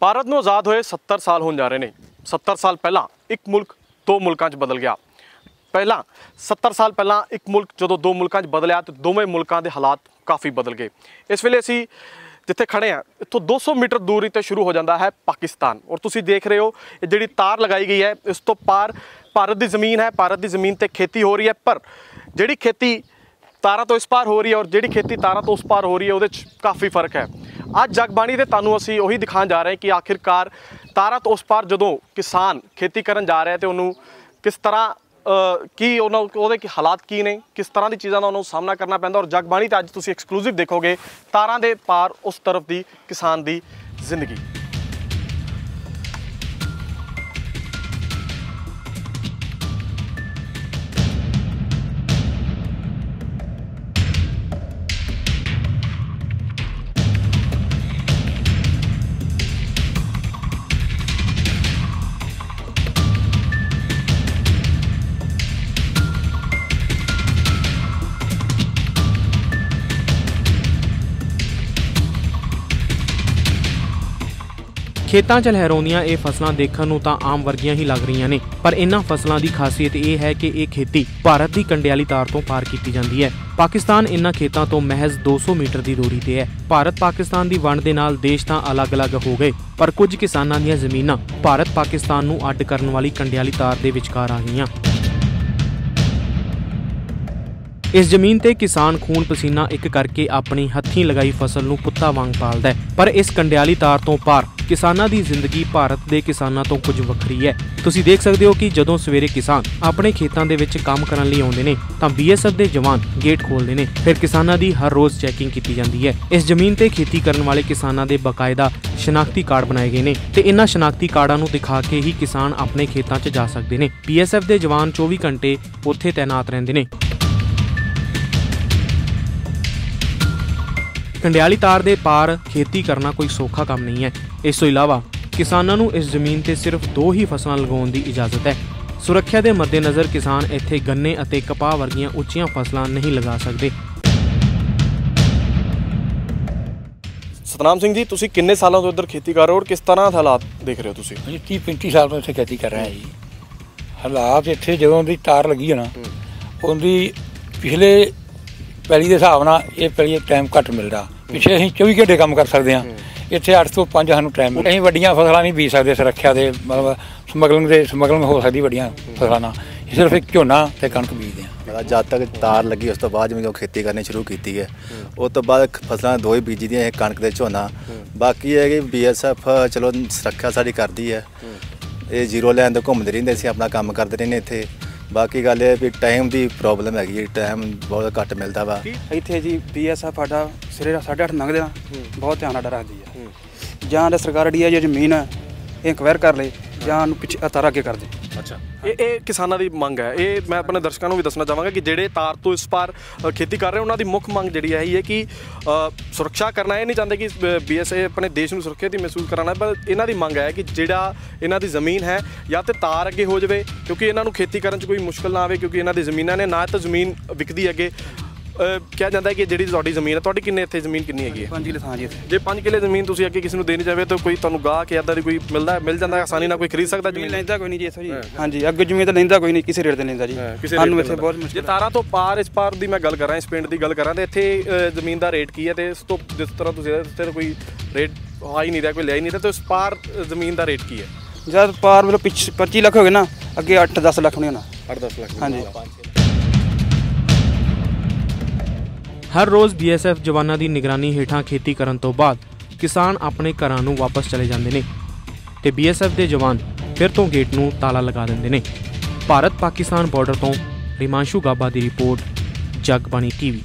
ਭਾਰਤ ਨੂੰ ਆਜ਼ਾਦ ਹੋਏ 70 ਸਾਲ ਹੋਣ ਜਾ ਰਹੇ ਨੇ। 70 ਸਾਲ ਪਹਿਲਾਂ ਇੱਕ ਮੁਲਕ ਦੋ ਮੁਲਕਾਂ 'ਚ ਬਦਲ ਗਿਆ। ਪਹਿਲਾਂ 70 ਸਾਲ ਪਹਿਲਾਂ ਇੱਕ ਮੁਲਕ ਜਦੋਂ ਦੋ ਮੁਲਕਾਂ 'ਚ ਬਦਲਿਆ ਤੇ ਦੋਵੇਂ ਮੁਲਕਾਂ ਦੇ ਹਾਲਾਤ ਕਾਫੀ ਬਦਲ ਗਏ। ਇਸ ਵੇਲੇ ਅਸੀਂ ਜਿੱਥੇ ਖੜੇ ਆ ਇੱਥੋਂ 200 ਮੀਟਰ ਦੂਰੀ ਤੇ ਸ਼ੁਰੂ ਹੋ ਜਾਂਦਾ ਹੈ ਪਾਕਿਸਤਾਨ। ਔਰ ਤੁਸੀਂ ਦੇਖ ਰਹੇ ਹੋ, ਇਹ ਜਿਹੜੀ ਤਾਰ ਲਗਾਈ ਗਈ ਹੈ, ਇਸ ਤੋਂ ਪਾਰ ਭਾਰਤ ਦੀ ਜ਼ਮੀਨ ਹੈ, ਭਾਰਤ ਦੀ ਜ਼ਮੀਨ ਤੇ ਖੇਤੀ ਹੋ ਰਹੀ ਹੈ, ਪਰ ਜਿਹੜੀ ਖੇਤੀ ਤਾਰਾਂ ਤੋਂ ਇਸ ਪਾਰ ਹੋ ਰਹੀ ਹੈ ਔਰ ਜਿਹੜੀ ਖੇਤੀ ਤਾਰਾਂ ਤੋਂ ਉਸ ਪਾਰ ਹੋ ਰਹੀ ਹੈ, ਉਹਦੇ 'ਚ ਕਾਫੀ ਫ਼ਰਕ ਹੈ। ਅੱਜ ਜਗਬਾਣੀ ਦੇ ਤੁਹਾਨੂੰ ਅਸੀਂ ਉਹੀ ਦਿਖਾਉਣ ਜਾ ਰਹੇ ਕਿ ਆਖਿਰਕਾਰ ਤਾਰਾਂ ਤੋਂ ਉਸ ਪਾਰ ਜਦੋਂ ਕਿਸਾਨ ਖੇਤੀ ਕਰਨ ਜਾ ਰਿਹਾ ਹੈ ਤੇ ਉਹਨੂੰ ਕਿਸ ਤਰ੍ਹਾਂ ਕੀ ਉਹਨਾਂ ਉਹਦੇ ਕੀ ਹਾਲਾਤ ਕੀ ਨੇ, ਕਿਸ ਤਰ੍ਹਾਂ ਦੀ ਚੀਜ਼ਾਂ ਦਾ ਉਹਨੂੰ ਸਾਹਮਣਾ ਕਰਨਾ ਪੈਂਦਾ ਔਰ ਜਗਬਾਣੀ ਤੇ ਅੱਜ ਤੁਸੀਂ ਐਕਸਕਲੂਸਿਵ ਦੇਖੋਗੇ ਤਾਰਾਂ ਦੇ ਪਾਰ ਉਸ ਤਰਫ ਦੀ ਕਿਸਾਨ ਦੀ ਜ਼ਿੰਦਗੀ। ਖੇਤਾਂ 'ਚ ਲਹਿਰਾਉਂਦੀਆਂ ਇਹ ਫਸਲਾਂ ਦੇਖਣ ਨੂੰ ਤਾਂ ਆਮ ਵਰਗੀਆਂ ਹੀ ਲੱਗ ਰਹੀਆਂ ਨੇ। ਪਰ ਇਹਨਾਂ ਫਸਲਾਂ ਦੀ ਖਾਸੀਅਤ ਇਹ ਹੈ ਕਿ ਇਹ ਖੇਤੀ ਭਾਰਤ ਦੀ ਕੰਡਿਆਲੀ ਤਾਰ ਤੋਂ ਪਾਰ ਕੀਤੀ ਜਾਂਦੀ ਹੈ। ਪਾਕਿਸਤਾਨ ਇਹਨਾਂ ਖੇਤਾਂ ਤੋਂ ਮਹਿਜ਼ 200 ਮੀਟਰ ਦੀ ਦੂਰੀ ਤੇ ਹੈ। ਭਾਰਤ ਪਾਕਿਸਤਾਨ ਦੀ ਵੰਡ ਦੇ ਨਾਲ ਦੇਸ਼ ਤਾਂ ਅਲੱਗ-ਅਲੱਗ ਹੋ ਗਏ, ਪਰ ਕੁਝ ਕਿਸਾਨਾਂ ਦੀਆਂ ਜ਼ਮੀਨਾਂ ਭਾਰਤ ਪਾਕਿਸਤਾਨ ਨੂੰ ਅੱਡ ਕਰਨ ਵਾਲੀ ਕੰਡਿਆਲੀ ਤਾਰ ਦੇ ਵਿਚਕਾਰ ਆ ਗਈਆਂ। ਇਸ ਜ਼ਮੀਨ ਤੇ ਕਿਸਾਨ ਖੂਨ ਪਸੀਨਾ ਇੱਕ ਕਰਕੇ ਆਪਣੀ ਹੱਥੀਂ ਲਗਾਈ ਫਸਲ ਨੂੰ ਪੁੱਤਾਂ ਵਾਂਗ ਪਾਲਦਾ ਹੈ। ਪਰ ਇਸ ਕੰਡਿਆਲੀ ਤਾਰ ਤੋਂ ਪਾਰ ਕਿਸਾਨਾਂ ਦੀ ਜ਼ਿੰਦਗੀ ਭਾਰਤ ਦੇ ਕਿਸਾਨਾਂ ਤੋਂ ਕੁਝ ਵੱਖਰੀ ਹੈ। ਤੁਸੀਂ ਦੇਖ ਸਕਦੇ ਹੋ ਕਿ ਜਦੋਂ ਸਵੇਰੇ ਕਿਸਾਨ ਆਪਣੇ ਖੇਤਾਂ ਦੇ ਵਿੱਚ ਕੰਮ ਕਰਨ ਲਈ ਆਉਂਦੇ ਨੇ, ਤਾਂ ਬੀਐਸਐਫ ਦੇ ਜਵਾਨ ਗੇਟ ਖੋਲਦੇ ਨੇ। ਫਿਰ ਕਿਸਾਨਾਂ ਦੀ ਹਰ ਰੋਜ਼ ਚੈਕਿੰਗ ਕੀਤੀ ਜਾਂਦੀ ਹੈ। ਇਸ ਜ਼ਮੀਨ ਤੇ ਖੇਤੀ ਕਰਨ ਵਾਲੇ ਕਿਸਾਨਾਂ ਦੇ ਬਕਾਇਦਾ ਸ਼ਨਾਖਤੀ ਕਾਰਡ ਬਣਾਏ ਗਏ ਨੇ ਤੇ ਇਹਨਾਂ ਸ਼ਨਾਖਤੀ ਕਾਰਡਾਂ ਨੂੰ ਦਿਖਾ ਕੇ ਹੀ ਕਿਸਾਨ ਆਪਣੇ ਖੇਤਾਂ 'ਚ ਜਾ ਸਕਦੇ ਨੇ। ਬੀਐਸਐਫ ਦੇ ਜਵਾਨ 24 ਘੰਟੇ ਉੱਥੇ ਤਾਇਨਾਤ ਰਹਿੰਦੇ ਨੇ। ਕੰਡਿਆਲੀ ਤਾਰ ਦੇ ਪਾਰ ਖੇਤੀ ਕਰਨਾ ਕੋਈ ਸੌਖਾ ਕੰਮ ਨਹੀਂ ਹੈ। ਇਸ ਤੋਂ ਇਲਾਵਾ ਕਿਸਾਨਾਂ ਨੂੰ ਇਸ ਜ਼ਮੀਨ ਤੇ ਸਿਰਫ ਦੋ ਹੀ ਫਸਲਾਂ ਲਗਾਉਣ ਦੀ ਇਜਾਜ਼ਤ ਹੈ। ਸੁਰੱਖਿਆ ਦੇ ਮੱਦੇਨਜ਼ਰ ਕਿਸਾਨ ਇੱਥੇ ਗੰਨੇ ਅਤੇ ਕਪਾਹ ਵਰਗੀਆਂ ਉੱਚੀਆਂ ਫਸਲਾਂ ਨਹੀਂ ਲਗਾ ਸਕਦੇ। ਸਤਨਾਮ ਸਿੰਘ ਜੀ ਤੁਸੀਂ ਕਿੰਨੇ ਸਾਲਾਂ ਤੋਂ ਇੱਧਰ ਖੇਤੀ ਕਰ ਰਹੇ ਹੋ ਔਰ ਕਿਸ ਤਰ੍ਹਾਂ ਦੇ ਹਾਲਾਤ ਦੇਖ ਰਹੇ ਹੋ ਤੁਸੀਂ? ਅਸੀਂ 30 35 ਸਾਲ ਤੋਂ ਇੱਥੇ ਖੇਤੀ ਕਰ ਰਹੇ ਹਾਂ ਜੀ। ਹਾਲਾਤ ਇੱਥੇ ਜਦੋਂ ਦੀ ਤਾਰ ਲੱਗੀ ਹੈ ਨਾ ਉਹਦੀ ਪਿਛਲੇ ਪੈਲੀ ਦੇ ਹਿਸਾਬ ਨਾਲ ਇਹ ਪੈਲੀ ਟਾਈਮ ਘੱਟ ਮਿਲਦਾ। ਪਿੱਛੇ ਅਸੀਂ 24 ਘੰਟੇ ਕੰਮ ਕਰ ਸਕਦੇ ਹਾਂ। ਇੱਥੇ 8 ਤੋਂ 5 ਸਾਨੂੰ ਟਾਈਮ ਮਿਲਦਾ। ਅਸੀਂ ਵੱਡੀਆਂ ਫਸਲਾਂ ਨਹੀਂ ਬੀਜ ਸਕਦੇ ਸੁਰੱਖਿਆ ਦੇ ਮਤਲਬ ਸਮਗਲਿੰਗ ਦੇ ਸਮਗਲਿੰਗ ਹੋ ਸਕਦੀ ਵੱਡੀਆਂ ਫਸਲਾਂ ਨਾਲ। ਸਿਰਫ ਇੱਕ ਝੋਨਾ ਤੇ ਕਣਕ ਬੀਜਦੇ ਹਾਂ। ਮਤਲਬ ਜਦ ਤੱਕ ਤਾਰ ਲੱਗੀ ਉਸ ਤੋਂ ਬਾਅਦ ਜਿਵੇਂ ਉਹ ਖੇਤੀ ਕਰਨੀ ਸ਼ੁਰੂ ਕੀਤੀ ਹੈ। ਉਸ ਤੋਂ ਬਾਅਦ ਫਸਲਾਂ ਦੋ ਹੀ ਬੀਜੀ ਦੀਆਂ ਇਹ ਕਣਕ ਤੇ ਝੋਨਾ। ਬਾਕੀ ਹੈ ਕਿ ਬੀਐਸਐਫ ਚਲੋ ਸੁਰੱਖਿਆ ਸਾਡੀ ਕਰਦੀ ਹੈ। ਇਹ ਜ਼ੀਰੋ ਲਾਈਨ ਤੇ ਘੁੰਮਦੇ ਰਹਿੰਦੇ ਸੀ ਆਪਣਾ ਕੰਮ ਕਰਦੇ ਰਹਿੰਦੇ ਇੱਥੇ। ਬਾਕੀ ਗੱਲ ਇਹ ਵੀ ਟਾਈਮ ਦੀ ਪ੍ਰੋਬਲਮ ਹੈਗੀ ਹੈ ਟਾਈਮ ਬਹੁਤ ਘੱਟ ਮਿਲਦਾ ਵਾ। ਇੱਥੇ ਜੀ ਬੀਐਸਐਫ ਸਾਡਾ ਸਿਰੇ 8:30 ਲੰਘਦੇ ਆ ਬਹੁਤ ਧਿਆਨ ਨਾਲ ਰੱਖਦੀ ਆ। ਜਾਂ ਸਰਕਾਰ ਡੀ ਆ ਜੇ ਜ਼ਮੀਨ ਇਨਕੁਆਇਰ ਕਰ ਲੇ ਜਾਂ ਨੂੰ ਪਿੱਛੇ ਤਾਰ ਅੱਗੇ ਕਰ ਦੇ। ਅੱਛਾ। ਇਹ ਇਹ ਕਿਸਾਨਾਂ ਦੀ ਮੰਗ ਹੈ। ਇਹ ਮੈਂ ਆਪਣੇ ਦਰਸ਼ਕਾਂ ਨੂੰ ਵੀ ਦੱਸਣਾ ਚਾਹਾਂਗਾ ਕਿ ਜਿਹੜੇ ਤਾਰ ਤੋਂ ਇਸ ਪਾਰ ਖੇਤੀ ਕਰ ਰਹੇ, ਉਹਨਾਂ ਦੀ ਮੁੱਖ ਮੰਗ ਜਿਹੜੀ ਹੈ, ਇਹ ਹੈ ਕਿ ਸੁਰੱਖਿਆ ਕਰਨਾ। ਇਹ ਨਹੀਂ ਚਾਹੁੰਦੇ ਕਿ ਬੀਐਸਏ ਆਪਣੇ ਦੇਸ਼ ਨੂੰ ਸੁਰੱਖਿਅਤ ਹੀ ਮਹਿਸੂਸ ਕਰਾਉਣਾ, ਪਰ ਇਹਨਾਂ ਦੀ ਮੰਗ ਹੈ ਕਿ ਜਿਹੜਾ ਇਹਨਾਂ ਦੀ ਜ਼ਮੀਨ ਹੈ, ਜਾਂ ਤੇ ਤਾਰ ਅੱਗੇ ਹੋ ਜਾਵੇ, ਕਿਉਂਕਿ ਇਹਨਾਂ ਨੂੰ ਖੇਤੀ ਕਰਨ 'ਚ ਕੋਈ ਮੁਸ਼ਕਲ ਨਾ ਆਵੇ, ਕਿਉਂਕਿ ਇਹਨਾਂ ਦੀ ਜ਼ਮੀਨਾਂ ਨੇ ਨਾ ਤਾਂ ਜ਼ਮੀਨ ਵਿਕਦੀ ਅੱਗੇ। ਕਿਹਾ ਜਾਂਦਾ ਹੈ ਕਿ ਜਿਹੜੀ ਤੁਹਾਡੀ ਜ਼ਮੀਨ ਹੈ ਤੁਹਾਡੀ ਕਿੰਨੇ ਇੱਥੇ ਜ਼ਮੀਨ ਕਿੰਨੀ ਹੈਗੀ ਹੈ? ਪੰਜ ਕਿਲੇ ਥਾਂ ਜੀ ਇੱਥੇ। ਜੇ 5 ਕਿੱਲੇ ਜ਼ਮੀਨ ਤੁਸੀਂ ਅੱਗੇ ਕਿਸੇ ਨੂੰ ਦੇਣੀ ਚਾਹਵੇ ਤਾਂ ਕੋਈ ਤੁਹਾਨੂੰ ਗਾਹ ਕੇ ਇਦਾਂ ਦੀ ਕੋਈ ਮਿਲਦਾ ਮਿਲ ਜਾਂਦਾ ਹੈ ਆਸਾਨੀ ਨਾਲ ਕੋਈ ਖਰੀਦ ਸਕਦਾ ਜ਼ਮੀਨ? ਲੈਂਦਾ ਕੋਈ ਨਹੀਂ ਜੀ ਇੱਥੋਂ ਜੀ। ਹਾਂਜੀ ਅੱਗੇ ਜ਼ਮੀਨ ਤਾਂ ਲੈਂਦਾ ਕੋਈ ਨਹੀਂ ਕਿਸੇ ਰੇਟ ਤੇ ਲੈਂਦਾ ਜੀ। ਸਾਨੂੰ ਇੱਥੇ ਬਹੁਤ ਜੇ ਮੁਸ਼ਕਿਲ ਤਾਰਾਂ ਤੋਂ ਪਾਰ ਇਸ ਪਾਰ ਦੀ ਮੈਂ ਗੱਲ ਕਰਾਂ ਇਸ ਪਿੰਡ ਦੀ ਗੱਲ ਕਰਾਂ ਤੇ ਇੱਥੇ ਜ਼ਮੀਨ ਦਾ ਰੇਟ ਕੀ ਹੈ? ਤੇ ਇਸ ਤੋਂ ਜਿਸ ਤਰ੍ਹਾਂ ਤੁਸੀਂ ਤੇ ਕੋਈ ਰੇਟ ਆ ਹੀ ਨਹੀਂ ਰਿਹਾ ਕੋਈ ਹੀ ਨਹੀਂ ਰਿਹਾ ਤੇ ਇਸ ਪਾਰ ਜ਼ਮੀਨ ਦਾ ਰੇਟ ਕੀ ਹੈ? ਜਦ ਪਾਰ ਮਤਲਬ ਪਿੱਛੇ 25 ਲੱਖ ਹੋ ਗਏ ਨਾ ਅੱਗੇ 8-10 ਲੱਖ ਨਹੀਂ ਹੋਣਾ। 8-10 ਲੱਖ ਹਾਂਜੀ। ਹਰ ਰੋਜ਼ ਬੀਐਸਐਫ ਜਵਾਨਾਂ ਦੀ ਨਿਗਰਾਨੀ ਹੇਠਾਂ ਖੇਤੀ ਕਰਨ ਤੋਂ ਬਾਅਦ ਕਿਸਾਨ ਆਪਣੇ ਘਰਾਂ ਨੂੰ ਵਾਪਸ ਚਲੇ ਜਾਂਦੇ ਨੇ ਤੇ ਬੀਐਸਐਫ ਦੇ ਜਵਾਨ ਫਿਰ ਤੋਂ ਗੇਟ ਨੂੰ ਤਾਲਾ ਲਗਾ ਦਿੰਦੇ ਨੇ। ਭਾਰਤ ਪਾਕਿਸਤਾਨ ਬਾਰਡਰ ਤੋਂ ਰਿਮਾਂਸ਼ੂ ਗਾਬਾ ਦੀ ਰਿਪੋਰਟ, ਜਗਬਾਣੀ ਟੀਵੀ।